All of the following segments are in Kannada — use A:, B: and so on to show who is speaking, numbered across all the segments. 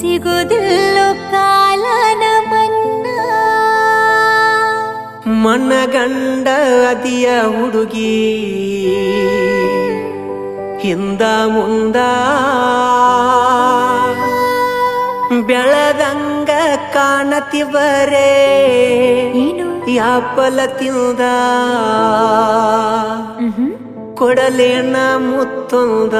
A: ಸಿಗುದಿಲ್ಲೋ ಕಾಲನ ಮನ್ನ.
B: ಮನಗಂಡ ಅದಿಯ ಹುಡುಗಿ. ಹಿಂದ ಮುಂದ. ಬೆಳದಂಗ ಕಾಣತಿವರೇ. ಯಾಪಲ ತಿಂದ. ಕೊಡಲೇನ ಮುತ್ತೊಂದ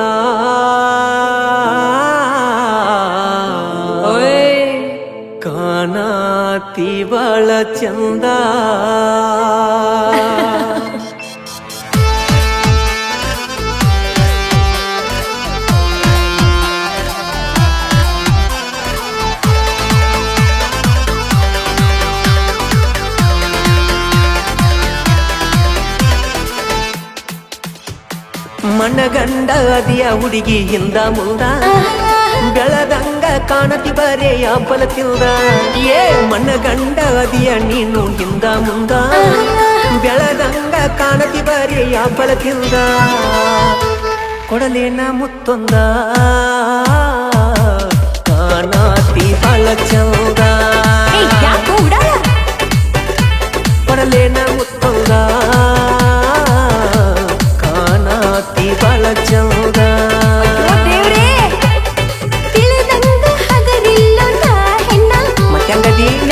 B: ಕಾಣಾತಿ ಬಾಳ ಚಂದ ಮನಗಂಡ ಅದಿಯ ಹುಡುಗಿ ಹಿಂದ ಮುಂದ ಬೆಳದಂಗ ಕಾಣತಿ ಬರೇ ಯಾಪಲ ತಿಂದ. ಏ ಮನಗಂಡ ಅದಿಯ ನೀನು ಹಿಂದ ಮುಂದ ಬೆಳದಂಗ ಕಾಣತಿ ಬರೇ ಯಾಪಲ ತಿಂದ. ಕೊಡಲೇನ ಮುತ್ತೊಂದ. ಕಾಣಾತಿ ಬಾಳ ಚಂದ.
A: ಏಯ್, ಯಾಕೋ ಉಡಾಳ?
B: ಕೊಡಲೇನ ಮುತ್ತೊಂದ. Nina.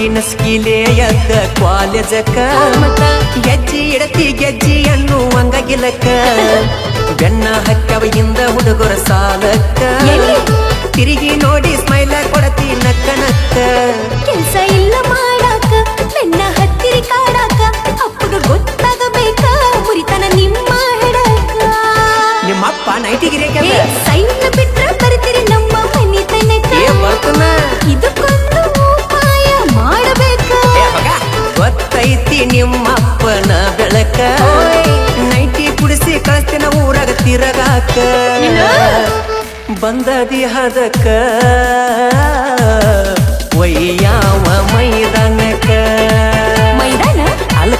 B: ಒಟ್ಟಿನ ಸ್ಕಿಲೆ ಎದ್ದ ಕಾಲೇಜಕ್ಕ.
A: ಮತ್ತ?
B: ಗೆಜ್ಜಿ ಇಡತಿ ಗೆಜ್ಜಿ ಅನ್ನು ಗಿಲಕ್ಕ. ಬೆನ್ನ ಹಕ್ಕವ ಹಿಂದ ಹುಡುಗರ ಸಾಲಕ್ಕ. ತಿರುಗಿ ನೋಡಿ ಸ್ಮೈಲ ಕೊಡತಿ ನಕ್ಕ ನಕ್ಕ ಊರಾಗ ತಿರಗಾಕ? ಬಂದದಿ ಹದಕ. ಒಯ್ಯಾವ ಮೈದಾನಕ.
A: ಮೈದಾನ?
B: ಅಲ್ಲ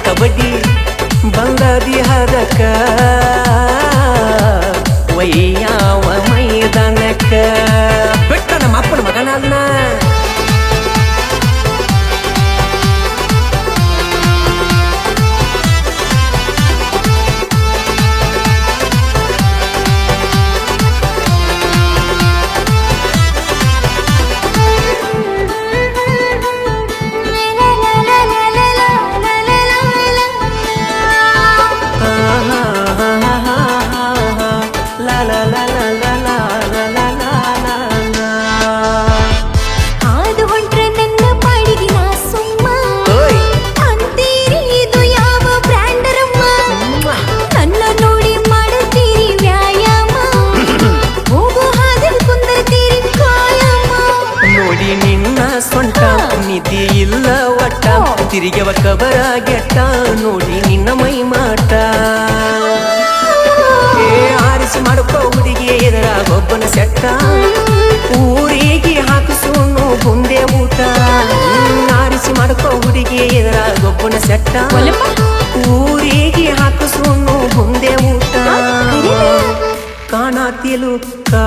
B: ತಿರುಗವ ಕಬರ ಗೆಟ್ಟ ನೋಡಿ ನಿನ್ನ ಮೈ ಮಾಟ. ಏ ಆರಿಸಿ ಮಾಡ್ಕೋ ಹುಡುಗಿ ಎದುರಾಗ ಒಬ್ಬನ ಸೆಟ್ಟ. ಊರಿಗೆ ಹಾಕಿಸೋನು ಬುಂದೆ ಊಟ. ಆರಿಸಿ ಮಾಡ್ಕೋ ಹುಡುಗಿ ಎದುರಾಗ ಒಬ್ಬನ ಸೆಟ್ಟ. ಊರಿಗೆ ಹಾಕಿಸೋನು ಬುಂದೆ ಊಟ. ಕಾಣತಿಲು ಕಾ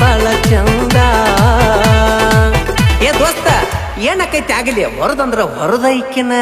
B: ಬಾಳ ಚಂದ ಏ ದೋಸ್ತ ಏನಕ್ಕೈತಿ ಆಗಲಿ ಹೊರದಂದ್ರ ಹೊರದೈಕಿನ